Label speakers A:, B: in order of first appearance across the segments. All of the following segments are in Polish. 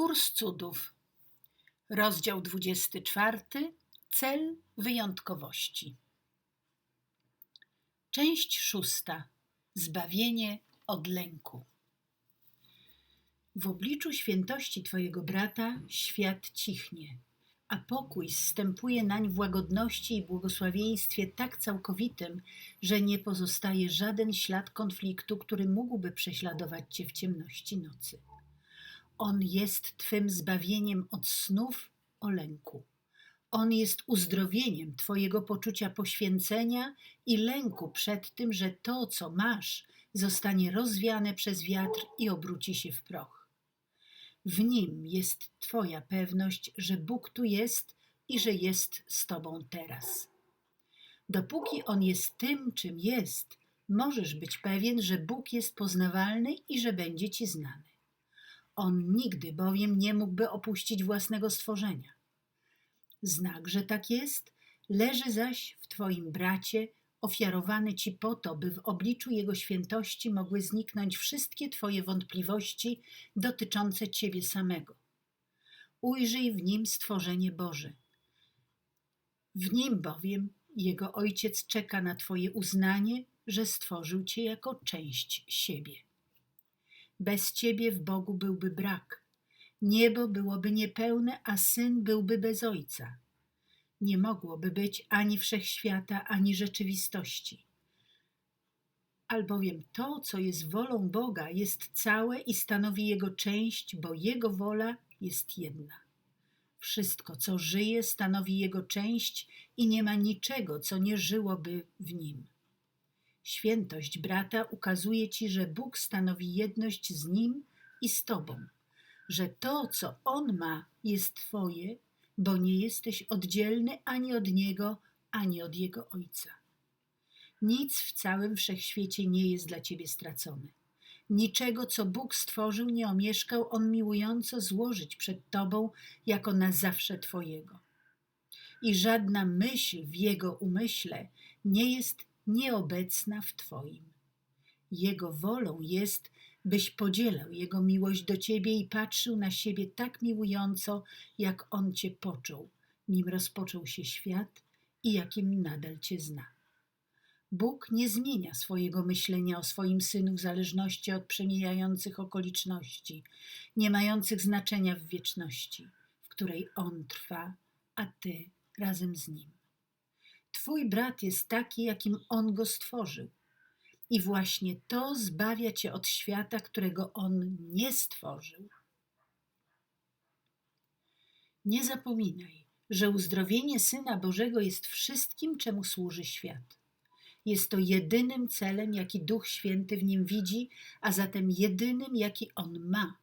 A: Kurs cudów. Rozdział 24. Cel wyjątkowości. Część szósta. Zbawienie od lęku. W obliczu świętości Twojego brata świat cichnie, a pokój zstępuje nań w łagodności i błogosławieństwie tak całkowitym, że nie pozostaje żaden ślad konfliktu, który mógłby prześladować Cię w ciemności nocy. On jest Twym zbawieniem od snów o lęku. On jest uzdrowieniem Twojego poczucia poświęcenia i lęku przed tym, że to, co masz, zostanie rozwiane przez wiatr i obróci się w proch. W nim jest Twoja pewność, że Bóg tu jest i że jest z Tobą teraz. Dopóki On jest tym, czym jest, możesz być pewien, że Bóg jest poznawalny i że będzie Ci znany. On nigdy bowiem nie mógłby opuścić własnego stworzenia. Znak, że tak jest, leży zaś w Twoim bracie, ofiarowany Ci po to, by w obliczu Jego świętości mogły zniknąć wszystkie Twoje wątpliwości dotyczące Ciebie samego. Ujrzyj w nim stworzenie Boże. W nim bowiem Jego Ojciec czeka na Twoje uznanie, że stworzył Cię jako część siebie. Bez ciebie w Bogu byłby brak. Niebo byłoby niepełne, a syn byłby bez ojca. Nie mogłoby być ani wszechświata, ani rzeczywistości. Albowiem to, co jest wolą Boga, jest całe i stanowi Jego część, bo Jego wola jest jedna. Wszystko, co żyje, stanowi Jego część i nie ma niczego, co nie żyłoby w nim. Świętość brata ukazuje ci, że Bóg stanowi jedność z nim i z tobą, że to, co on ma, jest twoje, bo nie jesteś oddzielny ani od niego, ani od jego ojca. Nic w całym wszechświecie nie jest dla ciebie stracone. Niczego, co Bóg stworzył, nie omieszkał on miłująco złożyć przed tobą jako na zawsze twojego. I żadna myśl w jego umyśle nie jest nieobecna w Twoim. Jego wolą jest, byś podzielał Jego miłość do Ciebie i patrzył na siebie tak miłująco, jak On Cię począł, nim rozpoczął się świat i jakim nadal Cię zna. Bóg nie zmienia swojego myślenia o swoim synu w zależności od przemijających okoliczności, nie mających znaczenia w wieczności, w której On trwa, a Ty razem z Nim. Twój brat jest taki, jakim on go stworzył. I właśnie to zbawia cię od świata, którego on nie stworzył. Nie zapominaj, że uzdrowienie Syna Bożego jest wszystkim, czemu służy świat. Jest to jedynym celem, jaki Duch Święty w nim widzi, a zatem jedynym, jaki on ma.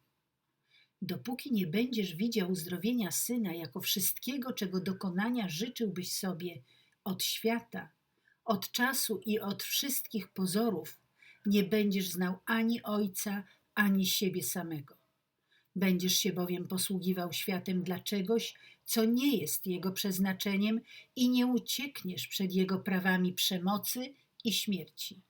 A: Dopóki nie będziesz widział uzdrowienia Syna jako wszystkiego, czego dokonania życzyłbyś sobie od świata, od czasu i od wszystkich pozorów nie będziesz znał ani Ojca, ani siebie samego. Będziesz się bowiem posługiwał światem dla czegoś, co nie jest jego przeznaczeniem i nie uciekniesz przed jego prawami przemocy i śmierci.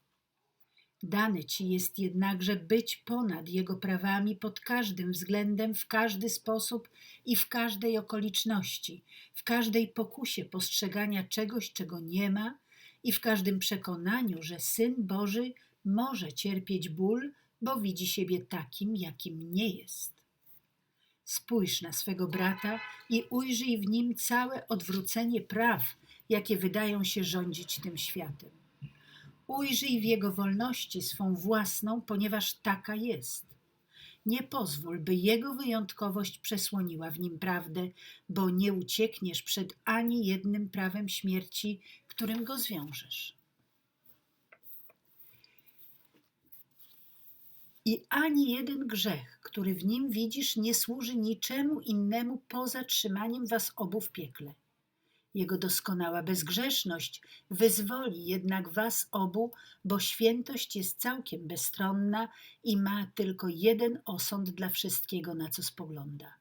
A: Dane ci jest jednakże być ponad jego prawami pod każdym względem, w każdy sposób i w każdej okoliczności, w każdej pokusie postrzegania czegoś, czego nie ma i w każdym przekonaniu, że Syn Boży może cierpieć ból, bo widzi siebie takim, jakim nie jest. Spójrz na swego brata i ujrzyj w nim całe odwrócenie praw, jakie wydają się rządzić tym światem. Ujrzyj w jego wolności swą własną, ponieważ taka jest. Nie pozwól, by jego wyjątkowość przesłoniła w nim prawdę, bo nie uciekniesz przed ani jednym prawem śmierci, którym go zwiążesz. I ani jeden grzech, który w nim widzisz, nie służy niczemu innemu poza trzymaniem was obu w piekle. Jego doskonała bezgrzeszność wyzwoli jednak was obu, bo świętość jest całkiem bezstronna i ma tylko jeden osąd dla wszystkiego, na co spogląda.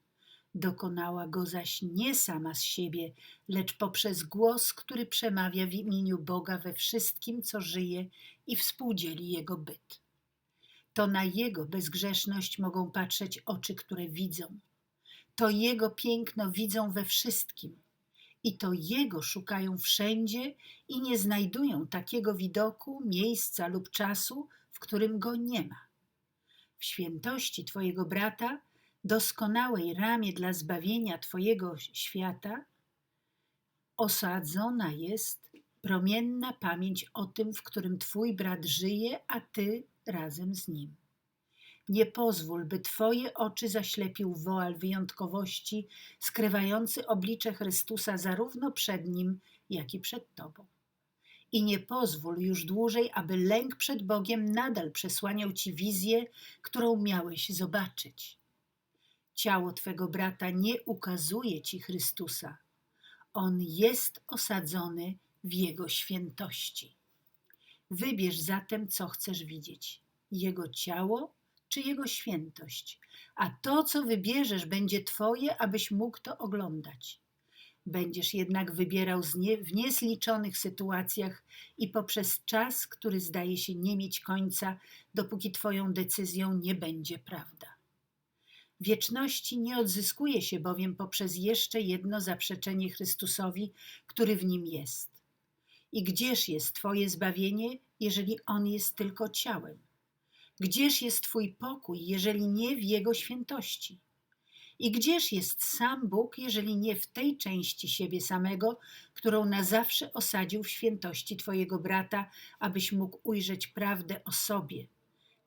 A: Dokonała go zaś nie sama z siebie, lecz poprzez głos, który przemawia w imieniu Boga we wszystkim, co żyje i współdzieli jego byt. To na jego bezgrzeszność mogą patrzeć oczy, które widzą. To Jego piękno widzą we wszystkim i to Jego szukają wszędzie i nie znajdują takiego widoku, miejsca lub czasu, w którym Go nie ma. W świętości Twojego brata, doskonałej ramie dla zbawienia Twojego świata, osadzona jest promienna pamięć o tym, w którym Twój brat żyje, a Ty razem z nim. Nie pozwól, by Twoje oczy zaślepił woal wyjątkowości, skrywający oblicze Chrystusa zarówno przed Nim, jak i przed Tobą. I nie pozwól już dłużej, aby lęk przed Bogiem nadal przesłaniał Ci wizję, którą miałeś zobaczyć. Ciało Twego brata nie ukazuje Ci Chrystusa. On jest osadzony w Jego świętości. Wybierz zatem, co chcesz widzieć: Jego ciało czy Jego świętość, a to, co wybierzesz, będzie Twoje, abyś mógł to oglądać. Będziesz jednak wybierał w niezliczonych sytuacjach i poprzez czas, który zdaje się nie mieć końca, dopóki Twoją decyzją nie będzie prawda. Wieczności nie odzyskuje się bowiem poprzez jeszcze jedno zaprzeczenie Chrystusowi, który w nim jest. I gdzież jest Twoje zbawienie, jeżeli On jest tylko ciałem? Gdzież jest Twój pokój, jeżeli nie w Jego świętości? I gdzież jest sam Bóg, jeżeli nie w tej części siebie samego, którą na zawsze osadził w świętości Twojego brata, abyś mógł ujrzeć prawdę o sobie,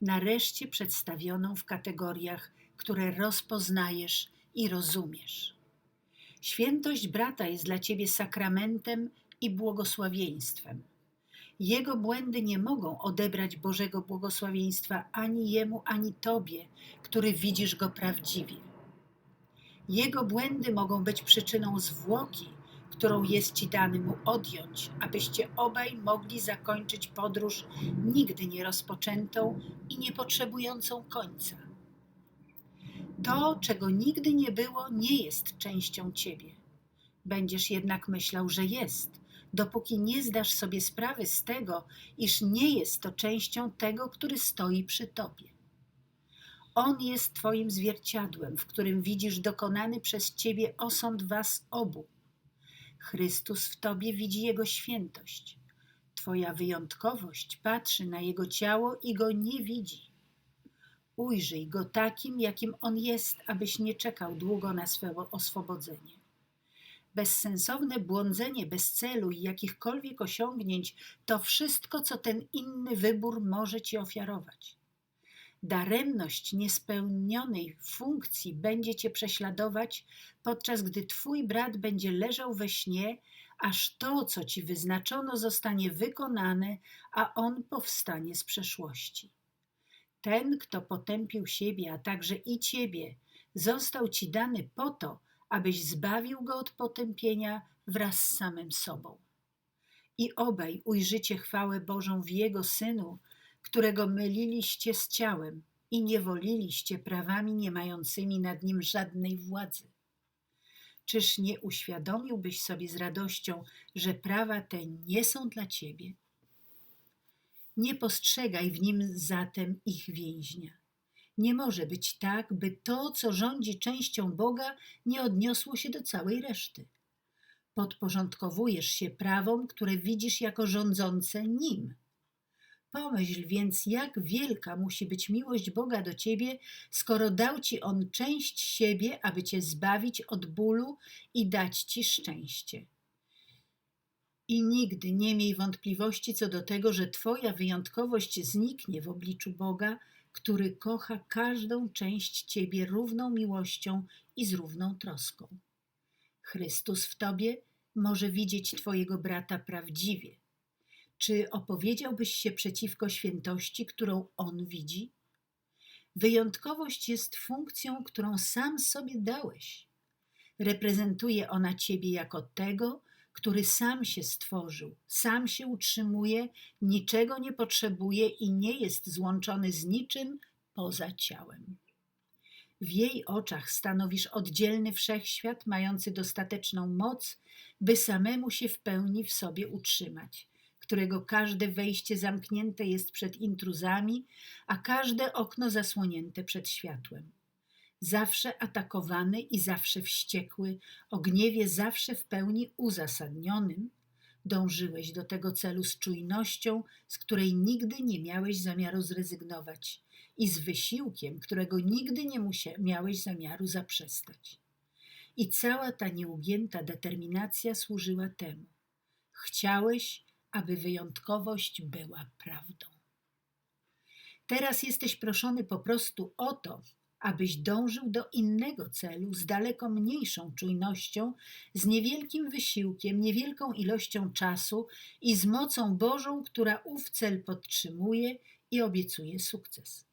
A: nareszcie przedstawioną w kategoriach, które rozpoznajesz i rozumiesz. Świętość brata jest dla Ciebie sakramentem i błogosławieństwem. Jego błędy nie mogą odebrać Bożego błogosławieństwa ani jemu, ani tobie, który widzisz go prawdziwie. Jego błędy mogą być przyczyną zwłoki, którą jest ci dany mu odjąć, abyście obaj mogli zakończyć podróż nigdy nie rozpoczętą i nie potrzebującą końca. To, czego nigdy nie było, nie jest częścią ciebie. Będziesz jednak myślał, że jest dopóki nie zdasz sobie sprawy z tego, iż nie jest to częścią tego, który stoi przy tobie. On jest Twoim zwierciadłem, w którym widzisz dokonany przez Ciebie osąd Was obu. Chrystus w Tobie widzi Jego świętość. Twoja wyjątkowość patrzy na Jego ciało i Go nie widzi. Ujrzyj Go takim, jakim On jest, abyś nie czekał długo na swe oswobodzenie. Bezsensowne błądzenie bez celu i jakichkolwiek osiągnięć to wszystko, co ten inny wybór może ci ofiarować. Daremność niespełnionej funkcji będzie cię prześladować, podczas gdy twój brat będzie leżał we śnie, aż to, co ci wyznaczono, zostanie wykonane, a on powstanie z przeszłości. Ten, kto potępił siebie, a także i ciebie, został ci dany po to, abyś zbawił go od potępienia wraz z samym sobą. I obaj ujrzycie chwałę Bożą w Jego Synu, którego myliliście z ciałem i niewoliliście prawami nie mającymi nad nim żadnej władzy. Czyż nie uświadomiłbyś sobie z radością, że prawa te nie są dla ciebie? Nie postrzegaj w nim zatem ich więźnia. Nie może być tak, by to, co rządzi częścią Boga, nie odniosło się do całej reszty. Podporządkowujesz się prawom, które widzisz jako rządzące nim. Pomyśl więc, jak wielka musi być miłość Boga do ciebie, skoro dał ci on część siebie, aby cię zbawić od bólu i dać ci szczęście. I nigdy nie miej wątpliwości co do tego, że Twoja wyjątkowość zniknie w obliczu Boga, który kocha każdą część Ciebie równą miłością i z równą troską. Chrystus w Tobie może widzieć Twojego brata prawdziwie. Czy opowiedziałbyś się przeciwko świętości, którą On widzi? Wyjątkowość jest funkcją, którą sam sobie dałeś. Reprezentuje ona Ciebie jako tego, który sam się stworzył, sam się utrzymuje, niczego nie potrzebuje i nie jest złączony z niczym poza ciałem. W jej oczach stanowisz oddzielny wszechświat, mający dostateczną moc, by samemu się w pełni w sobie utrzymać, którego każde wejście zamknięte jest przed intruzami, a każde okno zasłonięte przed światłem. Zawsze atakowany i zawsze wściekły, o gniewie zawsze w pełni uzasadnionym, dążyłeś do tego celu z czujnością, z której nigdy nie miałeś zamiaru zrezygnować i z wysiłkiem, którego nigdy nie miałeś zamiaru zaprzestać. I cała ta nieugięta determinacja służyła temu. Chciałeś, aby wyjątkowość była prawdą. Teraz jesteś proszony po prostu o to, abyś dążył do innego celu z daleko mniejszą czujnością, z niewielkim wysiłkiem, niewielką ilością czasu i z mocą Bożą, która ów cel podtrzymuje i obiecuje sukces.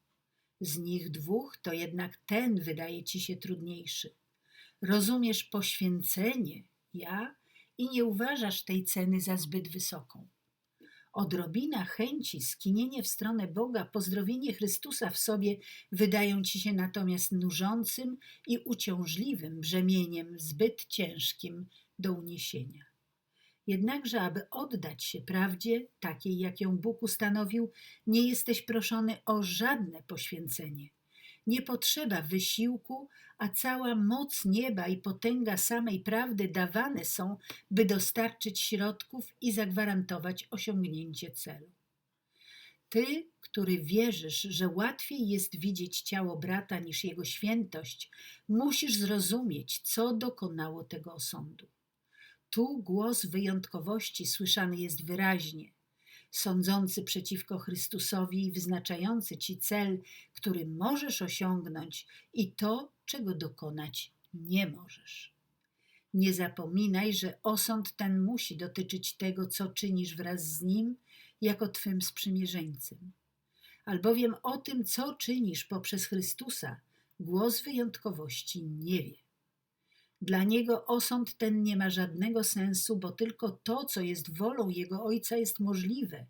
A: Z nich dwóch to jednak ten wydaje ci się trudniejszy. Rozumiesz poświęcenie, ja, i nie uważasz tej ceny za zbyt wysoką. Odrobina chęci, skinienie w stronę Boga, pozdrowienie Chrystusa w sobie wydają ci się natomiast nużącym i uciążliwym brzemieniem zbyt ciężkim do uniesienia. Jednakże, aby oddać się prawdzie, takiej jak ją Bóg ustanowił, nie jesteś proszony o żadne poświęcenie. Nie potrzeba wysiłku, a cała moc nieba i potęga samej prawdy dawane są, by dostarczyć środków i zagwarantować osiągnięcie celu. Ty, który wierzysz, że łatwiej jest widzieć ciało brata niż jego świętość, musisz zrozumieć, co dokonało tego osądu. Tu głos wyjątkowości słyszany jest wyraźnie sądzący przeciwko Chrystusowi i wyznaczający ci cel, który możesz osiągnąć i to, czego dokonać nie możesz. Nie zapominaj, że osąd ten musi dotyczyć tego, co czynisz wraz z nim jako twym sprzymierzeńcem. Albowiem o tym, co czynisz poprzez Chrystusa, głos wyjątkowości nie wie. Dla niego osąd ten nie ma żadnego sensu, bo tylko to, co jest wolą jego ojca, jest możliwe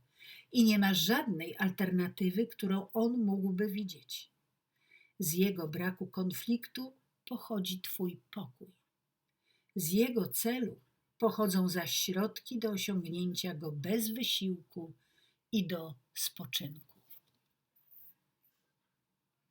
A: i nie ma żadnej alternatywy, którą on mógłby widzieć. Z jego braku konfliktu pochodzi Twój pokój. Z jego celu pochodzą zaś środki do osiągnięcia go bez wysiłku i do spoczynku.